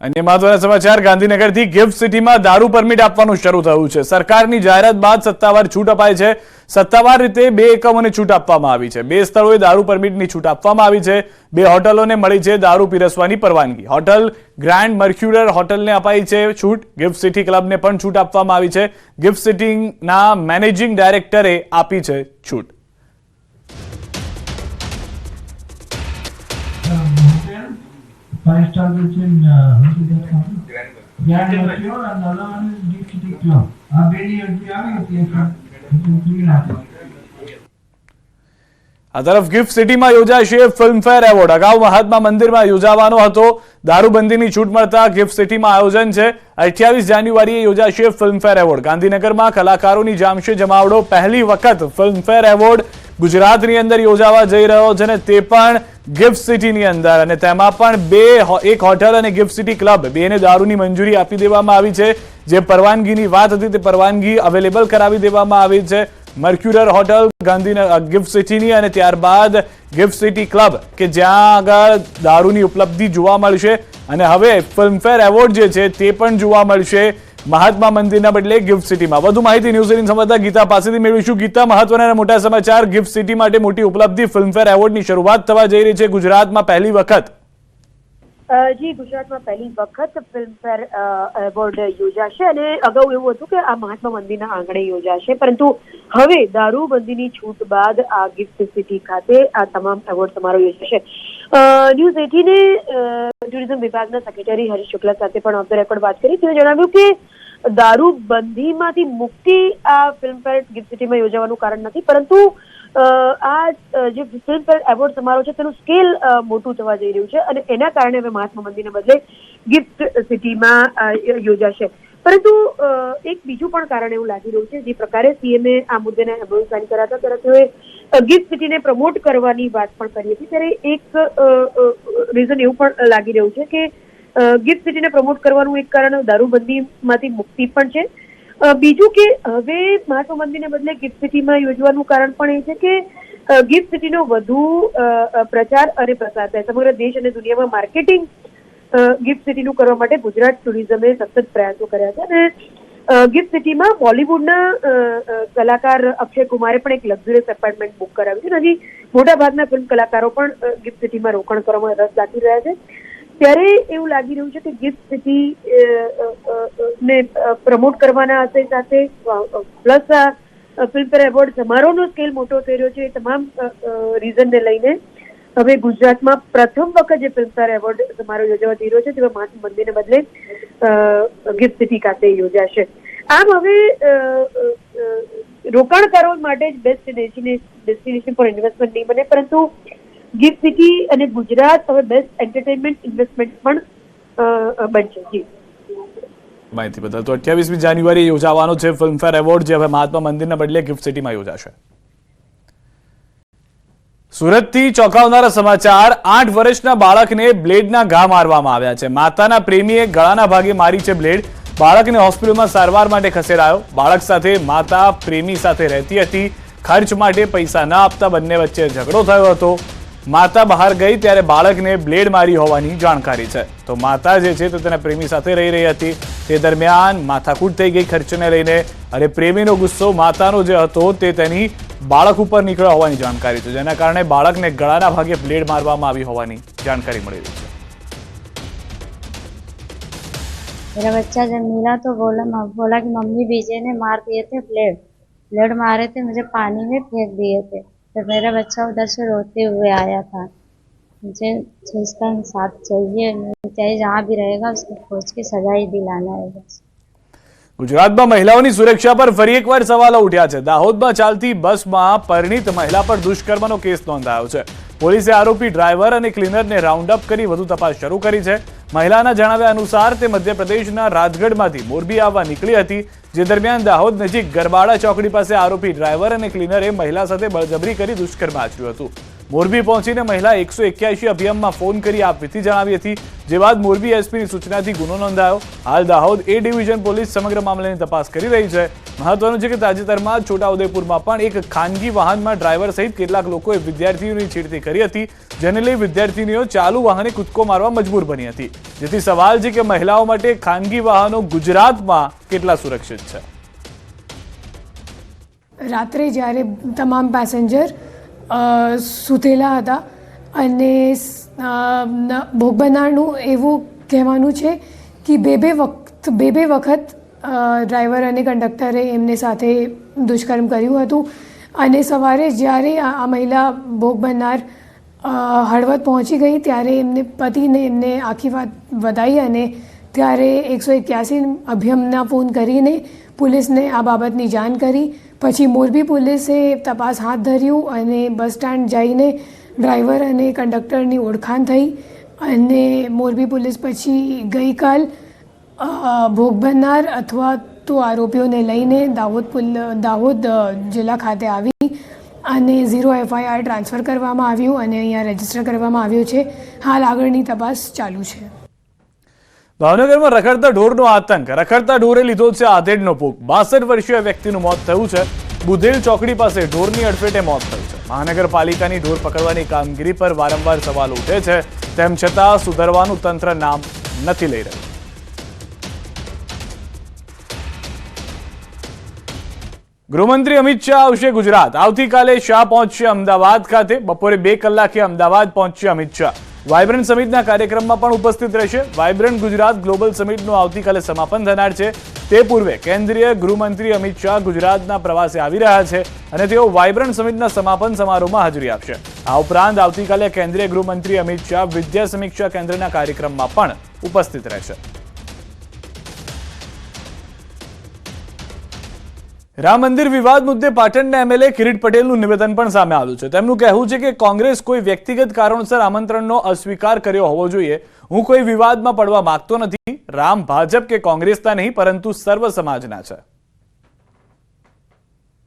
અન્ય મહત્વના સમાચાર, ગાંધીનગરથી ગિફ્ટ સિટીમાં દારૂ પરમિટ આપવાનું શરૂ થયું છે. સરકારની જાહેરાત બાદ સત્તાવાર છૂટ અપાય છે. સત્તાવાર રીતે બે એકમોને છૂટ આપવામાં આવી છે. બે સ્થળોએ દારૂ પરમિટની છૂટ આપવામાં આવી છે. બે હોટલોને મળી છે દારૂ પીરસવાની પરવાનગી. હોટલ ગ્રાન્ડ મર્ક્યુલર હોટલને અપાઈ છે છૂટ. ગિફ્ટ સિટી ક્લબને પણ છૂટ આપવામાં આવી છે. ગિફ્ટ સિટીના મેનેજિંગ ડાયરેક્ટરે આપી છે છૂટ. Five star within, uh, what is that called? Grand Mercure and the other one is Deep City Club. આ બેની entry આવે આ તરફ ગિફ્ટ સિટીમાં યોજાશે ફિલ્મફેર એવોર્ડ અગાઉ મહાત્મા મંદિરમાં યોજાવાનો હતો દારૂબંધીની છૂટ મળતા ગિફ્ટ સિટીમાં આયોજન છે અઠ્યાવીસ જાન્યુઆરીએ યોજાશે ફિલ્મફેર એવોર્ડ ગાંધીનગરમાં કલાકારોની જામશે જમાવડો પહેલી વખત ફિલ્મફેર એવોર્ડ ગુજરાતની અંદર યોજાવા જઈ રહ્યો છે અને તે પણ ગિફ્ટ સિટીની અંદર. અને તેમાં પણ બે એક હોટલ અને ગિફ્ટ સિટી ક્લબ, બેને દારૂની મંજૂરી આપી દેવામાં આવી છે. જે પરવાનગીની વાત હતી તે પરવાનગી અવેલેબલ કરાવી દેવામાં આવી છે. મર્ક્યુરર હોટલ ગાંધીનગર ગિફ્ટ સિટીની અને ત્યારબાદ ગિફ્ટ સિટી ક્લબ, કે જ્યાં આગળ દારૂની ઉપલબ્ધિ જોવા મળશે. અને હવે ફિલ્મફેર એવોર્ડ જે છે તે પણ જોવા મળશે. મહાત્મા મંદિરના બદલે ગિફ્ટ સિટીમાં વધુ માહિતી ન્યૂઝ એટીન સંવાદદાતા ગીતા પાસેથી મેળવીશું. ગીતા મહત્વના મોટા સમાચાર ગિફ્ટ સિટી માટે મોટી ઉપલબ્ધિ ફિલ્મફેર એવોર્ડની શરૂઆત થવા જઈ રહી છે ગુજરાતમાં પહેલી વખત. જી, ગુજરાતમાં પહેલી વખત ફિલ્મફેર એવોર્ડ યોજાશે અને અગાઉ એવું હતું કે આ મહાત્મા મંદિરના આંગણે યોજાશે, પરંતુ હવે દારૂબંધીની છૂટ બાદ આ ગિફ્ટ સિટી ખાતે આ તમામ એવોર્ડ સમારોહ યોજાશે. ન્યૂઝ એટીને ટુરિઝમ વિભાગના સેક્રેટરી હરીશ શુક્લા સાથે પણ ઓફ ધ રેકોર્ડ વાત કરી. તેઓએ જણાવ્યું કે દારૂબંધીમાંથી મુક્તિ આ ફિલ્મફેર ગિફ્ટ સિટીમાં યોજાવાનું કારણ નથી. પરંતુ આ જે ફિલ્મ ફેર એવોર્ડ સમારોહ છે, તેનું સ્કેલ મોટું થવા જઈ રહ્યું છે અને એના કારણે હવે મહાત્મા મંદિરને બદલે ગિફ્ટ સિટીમાં યોજાશે. પરંતુ એક બીજું પણ કારણ એવું લાગી રહ્યું છે. જે પ્રકારે સીએમએ આ મુદ્દેને એમ્બ્યુલન્સ જારી કર્યા હતા ત્યારે તેઓએ ગિફ્ટ સિટીને પ્રમોટ કરવાની વાત પણ કરી હતી. ત્યારે એક રીઝન એવું પણ લાગી રહ્યું છે કે ગિફ્ટ સિટીને પ્રમોટ કરવાનું એક કારણ દારૂબંધીમાંથી મુક્તિ પણ છે. બીજું કે હવે મહાત્મા મંદિરને બદલે ગિફ્ટ સિટીમાં યોજવાનું કારણ પણ એ છે કે ગિફ્ટ સિટીનો વધુ પ્રચાર અને પ્રસાર થાય. સમગ્ર દેશ અને દુનિયામાં માર્કેટિંગ ગિફ્ટ સિટીનું કરવા માટે ગુજરાત ટુરિઝમે સતત પ્રયાસો કર્યા છે. અને ગિફ્ટ સિટીમાં બોલિવૂડના કલાકાર અક્ષય કુમારે પણ એક લક્ઝરિયસ એપાર્ટમેન્ટ બુક કરાવ્યું છે. અને હજી મોટા ભાગના ફિલ્મ કલાકારો પણ ગિફ્ટ સિટીમાં રોકાણ કરવામાં રસ દાખવી રહ્યા છે. ત્યારે એવું લાગી રહ્યું છે કે ગિફ્ટ સિટી ને પ્રમોટ કરવાના સાથે સાથે પ્લસ આ ફિલ્મફેર એવોર્ડ સમારોહનો સ્કેલ મોટો થઈ રહ્યો છે એ તમામ રીઝનને લઈને. હવે ગુજરાતમાં પ્રથમ વખત જે ફિલ્મફેર એવોર્ડ સમારોહ યોજવા જઈ રહ્યો છે, તેમાં મહાત્મા મંદિરને બદલે ગિફ્ટ સિટી ખાતે યોજાશે. આમ હવે રોકાણકારો માટે જ બેસ્ટ ડેસ્ટિનેશન ફોર ઇન્વેસ્ટમેન્ટ નહીં બને, પરંતુ ગિફ્ટ સિટી અને ગુજરાત હવે બેસ્ટ એન્ટરટેનમેન્ટ ઇન્વેસ્ટમેન્ટ પણ બનશે. જી. માહિતી બદલ. તો અઠ્યાવીસમી જાન્યુઆરી યોજાવાનો છે ફિલ્મફેર એવોર્ડ, જે હવે મહાત્મા મંદિરના બદલે ગિફ્ટ સિટીમાં યોજાશે. સુરતથી ચોંકાવનારા સમાચાર, આઠ વર્ષના બાળકને બ્લેડના ઘા મારવામાં આવ્યા છે. માતાના પ્રેમીએ ગળાના ભાગે મારી છે બ્લેડ. બાળકને હોસ્પિટલમાં સારવાર માટે ખસેડાયો. બાળક સાથે માતા પ્રેમી સાથે રહેતી હતી. ખર્ચ માટે પૈસા ન આપતા બંને વચ્ચે ઝઘડો થયો હતો. માતા બહાર ગઈ ત્યારે બાળકને બ્લેડ મારી હોવાની જાણકારી છે તો માતા જે છે તે તેના પ્રેમી સાથે રહી રહી હતી તે દરમિયાન માથાકૂટ થઈ ગઈ ખર્ચને લઈને અને પ્રેમીનો ગુસ્સો માતાનો જે હતો તે તેની બાળક ઉપર નીકળ્યો હોવાની જાણકારી છે જેના કારણે બાળકને ગળાના ભાગે બ્લેડ મારવામાં આવી હોવાની જાણકારી મળી રહી છે मेरा बच्चा जब मिला तो बोला म- बोला कि मम्मी विजय ने मार दिए थे ब्लेड ब्लेड मारे थे मुझे पानी में फेंक दिए थे तो मेरा बच्चा उधर से रोते हुए आया था मुझे इसका इंसाफ चाहिए चाहे जहाँ भी रहेगा उसको खोज के सजा ही दिलाना है बस ગુજરાતમાં મહિલાઓની સુરક્ષા પર ફરી એકવાર સવાલો ઉઠ્યા છે દાહોદમાં ચાલતી બસમાં પરિણીત મહિલા પર દુષ્કર્મનો કેસ નોંધાયો છે પોલીસે આરોપી ડ્રાઈવર અને ક્લીનરને રાઉન્ડ અપ કરી વધુ તપાસ શરૂ કરી છે મહિલાના જણાવ્યા અનુસાર તે મધ્યપ્રદેશના રાજગઢમાંથી મોરબી આવવા નીકળી હતી જે દરમિયાન દાહોદ નજીક ગરબાડા ચોકડી પાસે આરોપી ડ્રાઈવર અને ક્લીનરે મહિલા સાથે બળજબરી કરી દુષ્કર્મ આચર્યું હતું. મોરબી પહોંચીને મહિલા એકસો એક્યાસી અભિયાનમાં ફોન કરી આપવીતી જણાવી હતી. જે બાદ મોરબી એસપીની સૂચનાથી ગુનો નોંધાયો. હાલ દાહોદ એ ડિવિઝન પોલીસ સમગ્ર મામલાની તપાસ કરી રહી છે. મહત્વનું છે કે તાજેતરમાં છોટાઉદેપુરમાં પણ એક ખાનગી વાહનમાં ડ્રાઈવર સહિત કેટલાક લોકોએ વિદ્યાર્થીઓની છેડતી કરી હતી, જેને લઈ વિદ્યાર્થીનીઓ ચાલુ વાહને કૂદકો મારવા મજબૂર બની હતી. જેથી સવાલ છે કે મહિલાઓ માટે ખાનગી વાહનો ગુજરાતમાં કેટલા સુરક્ષિત છે? રાત્રે જ્યારે તમામ પેસેન્જર સૂતેલા હતા અને ભોગ બનનારનું એવું કહેવાનું છે કે બે બે વખત, બે બે વખત ડ્રાઈવર અને કંડક્ટરે એમને સાથે દુષ્કર્મ કર્યું હતું અને સવારે જ્યારે આ મહિલા ભોગ બનનાર હળવદ પહોંચી ગઈ ત્યારે એમને પતિને એમને આખી વાત વધાઈ અને ત્યારે એકસો એક્યાસી અભિયમના ફોન કરીને પોલીસને આ બાબતની જાણ કરી પછી મોરબી પોલીસે તપાસ હાથ ધર્યું અને બસ સ્ટેન્ડ જઈને ડ્રાઈવર અને કંડક્ટરની ઓળખાણ થઈ અને મોરબી પોલીસ પછી ગઈકાલ ભોગ બનનાર અથવા તો આરોપીઓને લઈને દાહોદ દાહોદ જિલ્લા ખાતે આવી અને ઝીરો એફઆઈઆર ટ્રાન્સફર કરવામાં આવ્યું અને અહીંયા રજિસ્ટર કરવામાં આવ્યું છે. હાલ આગળની તપાસ ચાલુ છે. ભાવનગરમાં રખડતા ઢોરનો આતંક. રખડતા ઢોરે લીધો છે આધેડનો ભોગ. બાસઠ વર્ષીય વ્યક્તિનું મોત થયું છે. બુધેલ ચોકડી પાસે ઢોરની અડફેટે મોત થયું છે. મહાનગરપાલિકાની ઢોર પકડવાની કામગીરી પર વારંવાર સવાલ ઉઠે છે. તેમ છતાં સુધરવાનું તંત્ર નામ નથી લઈ રહ્યું. ગૃહમંત્રી અમિત શાહ આવશે ગુજરાત. આવતીકાલે શાહ પહોંચશે અમદાવાદ ખાતે. બપોરે બે કલાકે અમદાવાદ પહોંચશે અમિત શાહ. વાઇબ્રન્ટ સમિટના કાર્યક્રમમાં પણ ઉપસ્થિત રહેશે. વાયબ્રન્ટ ગુજરાત ગ્લોબલ સમિટનું આવતીકાલે સમાપન થનાર છે. તે પૂર્વે કેન્દ્રીય ગૃહમંત્રી અમિત શાહ ગુજરાતના પ્રવાસે આવી રહ્યા છે અને તેઓ વાઇબ્રન્ટ સમિટના સમાપન સમારોહમાં હાજરી આપશે. આ ઉપરાંત આવતીકાલે કેન્દ્રીય ગૃહમંત્રી અમિત શાહ વિદ્યા સમીક્ષા કેન્દ્રના કાર્યક્રમમાં પણ ઉપસ્થિત રહેશે. રામ મંદિર વિવાદ મુદ્દે પાટણના એમએલએ કિરીટ પટેલનું નિવેદન પણ સામે આવ્યું છે. તેમનું કહેવું છે કે કોંગ્રેસ કોઈ વ્યક્તિગત કારણોસર આમંત્રણનો અસ્વીકાર કર્યો હોવો જોઈએ. હું કોઈ વિવાદમાં પડવા માંગતો નથી. રામ ભાજપ કે કોંગ્રેસના નહીં, પરંતુ સર્વ સમાજના છે.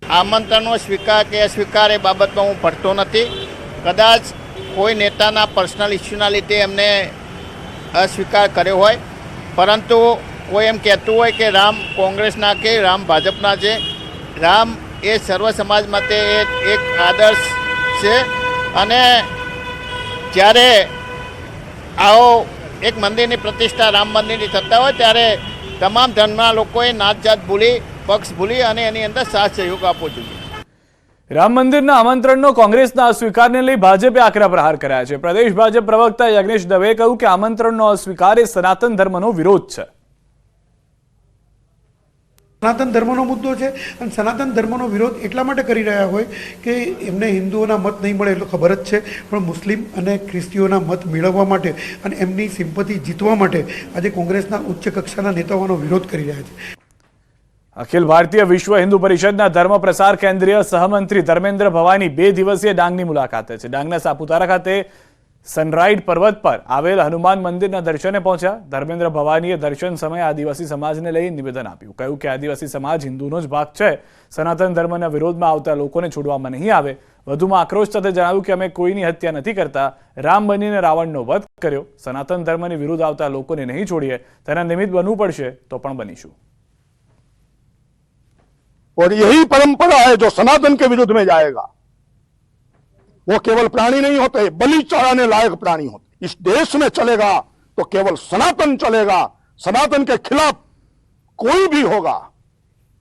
આમંત્રણનો સ્વીકાર કે અસ્વીકાર એ બાબતમાં હું પડતો નથી. કદાચ કોઈ નેતાના પર્સનલ ઇસ્યુના લીધે એમને અસ્વીકાર કર્યો હોય. પરંતુ કોઈ એમ કહેતું હોય કે રામ કોંગ્રેસના કે રામ ભાજપના છે. રામ એ સર્વ સમાજ માટે એક એક આદર્શ છે. અને જ્યારે આવો એક મંદિરની પ્રતિષ્ઠા રામ મંદિરની થતા હોય, ત્યારે તમામ ધર્મના લોકોએ નાત જાત ભૂલી, પક્ષ ભૂલી અને એની અંદર સાથ સહયોગ આપવો જોઈએ. રામ મંદિરના આમંત્રણનો કોંગ્રેસના અસ્વીકારને લઈ ભાજપે આકરા પ્રહાર કર્યા છે. પ્રદેશ ભાજપ પ્રવક્તા યજ્ઞેશ દવેએ કહ્યું કે આમંત્રણનો અસ્વીકાર એ સનાતન ધર્મનો વિરોધ છે. સનાતન ધર્મનો મુદ્દો છે અને સનાતન ધર્મનો વિરોધ એટલા માટે કરી રહ્યા હોય કે એમને હિન્દુઓના મત નહીં મળે એટલું ખબર જ છે. પણ મુસ્લિમ અને ખ્રિસ્તીઓના મત મેળવવા માટે અને એમની સિમ્પતિ જીતવા માટે આજે કોંગ્રેસના ઉચ્ચ કક્ષાના નેતાઓનો વિરોધ કરી રહ્યા છે. અખિલ ભારતીય વિશ્વ હિન્દુ પરિષદના ધર્મ પ્રસાર કેન્દ્રીય સહમંત્રી ધર્મેન્દ્ર ભવાની બે દિવસીય ડાંગની મુલાકાતે છે. ડાંગના સાપુતારા ખાતે સનરાઈડ પર્વત પર આવેલ હનુમાન મંદિરના દર્શને પહોંચ્યા ધર્મેન્દ્ર ભવાનીએ દર્શન સમયે આદિવાસી સમાજને લઈ નિવેદન આપ્યું કહ્યું કે આદિવાસી સમાજ હિન્દુનો જ ભાગ છે સનાતન ધર્મના વિરોધમાં આવતા લોકોને છોડવામાં નહીં આવે વધુમાં આક્રોશ સાથે જણાવ્યું કે અમે કોઈની હત્યા નથી કરતા રામ બનીને રાવણનો વધ કર્યો સનાતન ધર્મની વિરુદ્ધ આવતા લોકોને નહીં છોડીએ તેના નિમિત્ત બનવું પડશે તો પણ બનીશું और यही परंपरा है जो सनातन के विरुद्ध में जाएगा वो केवल प्राणी नहीं होते बलि चढ़ाने लायक प्राणी होते इस देश में चलेगा तो केवल सनातन चलेगा सनातन के खिलाफ कोई भी होगा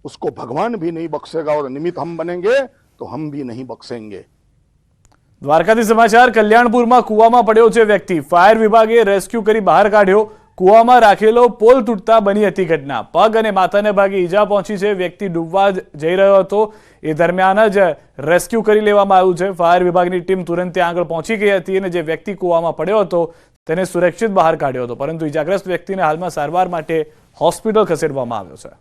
उसको भगवान भी नहीं बख्शेगा और निमित्त हम बनेंगे तो हम भी नहीं बख्शेंगे દ્વારકાથી સમાચાર કલ્યાણપુરમાં કૂવામાં પડ્યો છે વ્યક્તિ ફાયર વિભાગે રેસ્ક્યુ કરી બહાર કાઢ્યો કૂવામાં રાખેલો પોલ તૂટતા બની હતી ઘટના. પગ અને માથાને ભાગે ઈજા પહોંચી છે. વ્યક્તિ ડૂબવા જ જઈ રહ્યો હતો. એ દરમિયાન જ રેસ્ક્યુ કરી લેવામાં આવ્યું છે. ફાયર વિભાગની ટીમ તુરંત ત્યાં આગળ પહોંચી ગઈ હતી અને જે વ્યક્તિ કૂવામાં પડ્યો હતો, તેને સુરક્ષિત બહાર કાઢ્યો હતો. પરંતુ ઈજાગ્રસ્ત વ્યક્તિને હાલમાં સારવાર માટે હોસ્પિટલ ખસેડવામાં આવ્યો છે.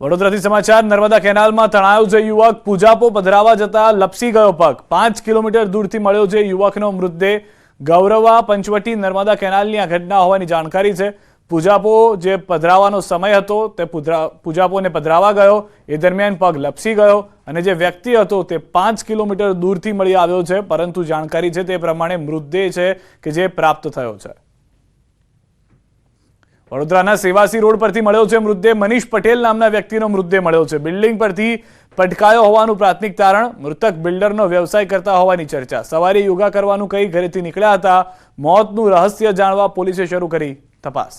વડોદરાથી સમાચાર, નર્મદા કેનાલમાં તણાયો છે યુવક પૂજાપો પધરાવા જતા લપસી ગયો પગ. પાંચ કિલોમીટર દૂરથી મળ્યો છે યુવકનો મૃતદેહ ગૌરવા પંચવટી નર્મદા કેનાલની આ ઘટના હોવાની જાણકારી છે. પૂજાપો જે પધરાવાનો સમય હતો તે પૂજાપોને પધરાવા ગયો. એ દરમિયાન પગ લપસી ગયો અને જે વ્યક્તિ હતો તે પાંચ કિલોમીટર દૂરથી મળી આવ્યો છે, પરંતુ જાણકારી છે તે પ્રમાણે મૃતદેહ છે કે જે પ્રાપ્ત થયો છે. વડોદરાના સેવાસી રોડ પરથી મળ્યો છે મૃતદેહ. મનીષ પટેલ નામના વ્યક્તિનો મૃતદેહ મળ્યો છે. બિલ્ડિંગ પરથી પટકાયો હોવાનું પ્રાથમિક તારણ, મૃતક બિલ્ડરનો વ્યવસાય કરતા હોવાની ચર્ચા. સવારે યોગા કરવાનું કહી ઘરેથી નીકળ્યા હતા. મોતનું રહસ્ય જાણવા પોલીસે શરૂ કરી તપાસ.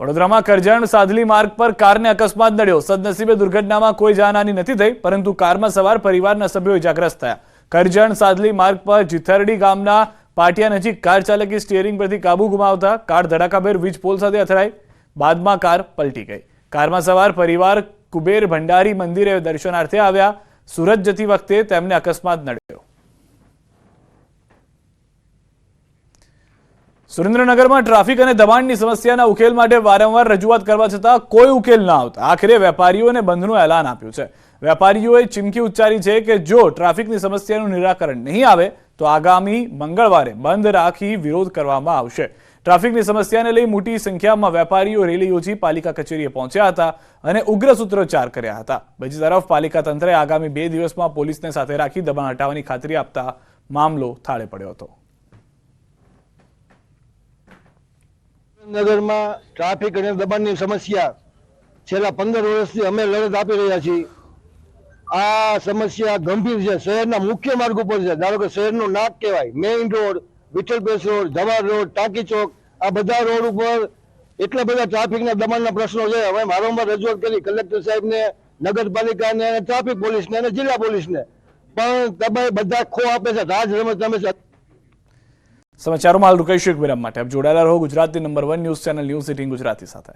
વડોદરામાં કરજણ સાધલી માર્ગ પર કારને અકસ્માત નડ્યો. સદનસીબે દુર્ઘટનામાં કોઈ જાનહાની નથી થઈ, પરંતુ કારમાં સવાર પરિવારના સભ્યો ઇજાગ્રસ્ત થયા. કરજણ સાધલી માર્ગ પર જીથરડી ગામના પાટિયા નજીક કાર ચાલકે સ્ટીયરિંગ પરથી કાબુ ગુમાવતા કાર ધડાકાભેર વીજ પોલ સાથે અથડાઈ. બાદમાં કાર પલટી ગઈ. કારમાં સવાર પરિવાર કુબેર ભંડારી મંદિરે દર્શનાર્થે આવ્યા. સુરત જતી વખતે તેમને અકસ્માત નડ્યો. સુરેન્દ્રનગરમાં ટ્રાફિક અને દબાણની સમસ્યાના ઉકેલ માટે વારંવાર રજૂઆત કરવા છતાં કોઈ ઉકેલ ના આવતા. આખરે વેપારીઓને બંધનું એલાન આપ્યું છે. વેપારીઓએ ચીમકી ઉચ્ચારી છે કે જો ટ્રાફિકની સમસ્યાનું નિરાકરણ નહીં આવે, તો આગામી મંગળવારે બંધ રાખી વિરોધ કરવામાં આવશે. ટ્રાફિકની સમસ્યાને લઈ મોટી સંખ્યામાં વેપારીઓ રેલી યોજી પાલિકા કચેરીએ પહોંચ્યા હતા અને ઉગ્ર સૂત્રોચ્ચાર કર્યા હતા. બીજી તરફ પાલિકા તંત્રે આગામી બે દિવસમાં પોલીસને સાથે રાખી દબાણ હટાવવાની ખાતરી આપતા મામલો થાળે પડ્યો હતો. નગરમાં ટ્રાફિક અને દબાણની સમસ્યા છેલ્લા પંદર વર્ષથી અમે લડત આપી રહ્યા છીએ. આ સમસ્યા ગંભીર છે. શહેરના મુખ્ય માર્ગ ઉપર છે. ધારો કે શહેરનું નાક કહેવાય main road Vitthalpesh road Jawahar road, ટાંકી ચોક, આ બધા રોડ ઉપર એટલા બધા ટ્રાફિકના દમણના પ્રશ્નો છે. હવે વારંવાર રજૂઆત કરી કલેક્ટર સાહેબને, નગરપાલિકાને અને ટ્રાફિક પોલીસને અને જિલ્લા પોલીસને. પણ તમે બધા ખો આપે છે. રાજ રમત રમે છે. સમાચારોમાં હાલ રૂકાઈશું એક વિરામ માટે. આપ જોડાયેલા રહો Gujarati number one news channel news eighteen Gujarati સાથે.